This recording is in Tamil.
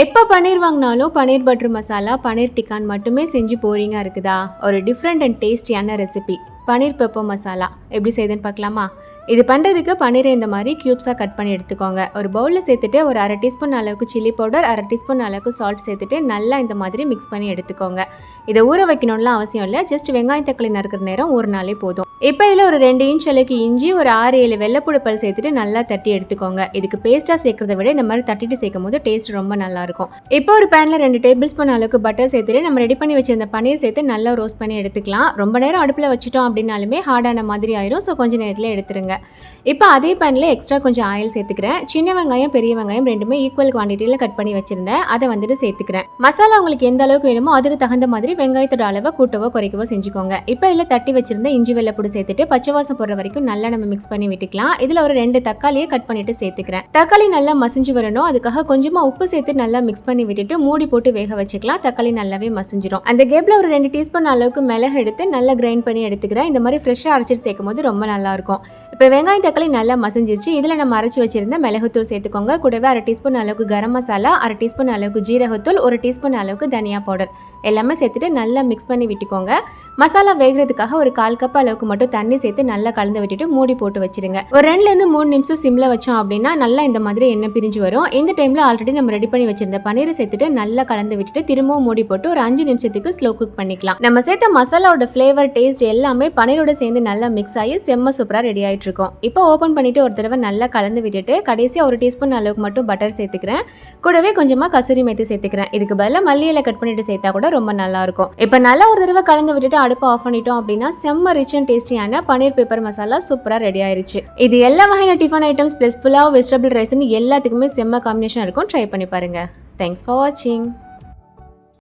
எப்போ பன்னீர் வாங்கினாலும் பன்னீர் பட்டர் மசாலா பன்னீர் டிக்கான் மட்டுமே செஞ்சு போரிங்காக இருக்குதா? ஒரு டிஃப்ரெண்ட் அண்ட் டேஸ்டியான ரெசிபி பன்னீர் பெப்பர் மசாலா. எப்படி செய்யுதுன்னு பார்க்கலாமா? இது பண்ணுறதுக்கு பன்னீரை இந்த மாதிரி க்யூப்ஸாக கட் பண்ணி எடுத்துக்கோங்க. ஒரு பவுலில் சேர்த்துட்டு ஒரு அரை டீஸ்பூன் அளவுக்கு சில்லி பவுடர் அரை டீஸ்பூன் அளவுக்கு சால்ட் சேர்த்துட்டு நல்லா இந்த மாதிரி மிக்ஸ் பண்ணி எடுத்துக்கோங்க. இதை ஊற வைக்கணும்லாம் அவசியம் இல்லை. ஜஸ்ட் வெங்காயத்தக்காளி நறுக்கிற நேரம் ஒரு நாளே போதும். இப்போ இதில் ஒரு ரெண்டு இன்ச் அளவுக்கு இஞ்சி ஒரு ஆறு ஏழு வெள்ளைப்பூடு பல் சேர்த்துட்டு நல்லா தட்டி எடுத்துக்கோங்க. இதுக்கு பேஸ்ட்டாக சேர்க்கறத விட இந்த மாதிரி தட்டிட்டு சேர்க்கும் போது டேஸ்ட் ரொம்ப நல்லா இருக்கும். இப்போ ஒரு பேனில் ரெண்டு டேபிள் ஸ்பூன் அளவுக்கு பட்டர் சேர்த்துட்டு நம்ம ரெடி பண்ணி வச்சிருந்த பன்னீர் சேர்த்து நல்லா ரோஸ்ட் பண்ணி எடுத்துக்கலாம். ரொம்ப நேரம் அடுப்பில் வச்சுட்டோம் அப்படின்னாலுமே ஹார்டான மாதிரி ஆயிரும். ஸோ கொஞ்சம் நேரத்தில் எடுத்துருங்க. இப்போ அதே பேனில் எக்ஸ்ட்ரா கொஞ்சம் ஆயில் சேர்த்துக்கிறேன். சின்ன வெங்காயம் பெரிய வெங்காயம் ரெண்டுமே ஈக்குவல் குவான்டிட்டியில் கட் பண்ணி வச்சிருந்தேன். அதை வந்துட்டு சேர்த்துக்கிறேன். மசாலா உங்களுக்கு எந்த அளவுக்கு வேணுமோ அதுக்கு தகுந்த மாதிரி வெங்காயத்தோட அளவை கூட்டவோ குறைக்கவோ செஞ்சுக்கோங்க. இப்போ இதில் தட்டி வச்சிருந்த இஞ்சி வெள்ளைப்பூடு சேர்த்துட்டு பச்சை வாசம் போடுற வரைக்கும் நல்லா நம்ம மிக்ஸ் பண்ணி விட்டுக்கலாம். இதில் ஒரு ரெண்டு தக்காளியை கட் பண்ணிட்டு சேர்த்துக்கிறேன். தக்காளி நல்லா மசிஞ்சு வரணும். அதுக்காக கொஞ்சமாக உப்பு சேர்த்து நல்லா மிக்ஸ் பண்ணி விட்டுட்டு மூடி போட்டு வேக வச்சுக்கலாம். தக்காளி நல்லாவே மசிஞ்சிரும். அந்த கேப்ல ஒரு ரெண்டு டீஸ்பூன் அளவுக்கு மிளகு எடுத்து நல்லா கிரைண்ட் பண்ணி எடுத்துக்கிறேன். இந்த மாதிரி ஃப்ரெஷ்ஷாக அரைச்சிட்டு சேர்க்கும் போது ரொம்ப நல்லா இருக்கும். இப்போ வெங்காயம் தக்காளி நல்லா மசிஞ்சிருச்சு. இதில் நம்ம அரைச்சி வச்சிருந்த மிளகுத்தூள் சேர்த்துக்கோங்க. கூடவே அரை டீஸ்பூன் அளவுக்கு கரம் மசாலா அரை டீஸ்பூன் அளவுக்கு ஜீரகத்தூள் ஒரு டீஸ்பூன் அளவுக்கு தனியா பவுடர். எல்லாமே சேர்த்துட்டு நல்லா மிக்ஸ் பண்ணி விட்டுக்கோங்க. மசாலா வேகிறதுக்காக ஒரு கால் கப் அளவுக்கு மட்டும் தண்ணி சேர்த்து நல்லா கலந்து விட்டுட்டு மூடி போட்டு வச்சிருங்க. ஒரு ரெண்டுலேருந்து மூணு நிமிஷம் சிம்மில் வச்சோம் அப்படின்னா நல்லா இந்த மாதிரி எண்ணெய் பிரிஞ்சு வரும். இந்த டைமில் ஆல்ரெடி நம்ம ரெடி பண்ணி வச்சிருந்த பன்னீரை சேர்த்துட்டு நல்லா கலந்து விட்டுட்டு திரும்பவும் மூடி போட்டு ஒரு அஞ்சு நிமிஷத்துக்கு ஸ்லோ குக் பண்ணிக்கலாம். நம்ம சேர்த்த மசாலாவோட ஃப்ளேவர் டேஸ்ட் எல்லாமே பன்னீரோட சேர்ந்து நல்லா மிக்ஸ் ஆகி செம்ம சூப்பராக ரெடி ஆயிட்டு இருக்கும் இப்போ ஓப்பன் பண்ணிவிட்டு ஒரு தடவை நல்லா கலந்து விட்டுட்டு கடைசியாக ஒரு டீஸ்பூன் அளவுக்கு மட்டும் பட்டர் சேர்த்துக்கிறேன். கூடவே கொஞ்சமாக கசூரி மேத்தி சேர்த்துக்கிறேன். இதுக்கு பதிலாக மல்லியில் கட் பண்ணிட்டு சேர்த்தா கூட ரொம்ப நல்லாயிருக்கும் இப்போ நல்லா ஒரு தடவை கலந்து விட்டுட்டு அடுப்பை ஆஃப் பண்ணிட்டோம் அப்படின்னா செம்ம ரிச் அண்ட் டேஸ்டியான பன்னீர் பேப்பர் மசாலா சூப்பராக ரெடி ஆயிருச்சு. இது எல்லா வகையான tiffin items plus pulao vegetable ரைஸ்னு எல்லாத்துக்குமே செம்ம காம்பினேஷன் இருக்கும். ட்ரை பண்ணி பாருங்கள் தேங்க்ஸ் ஃபார் வாட்சிங்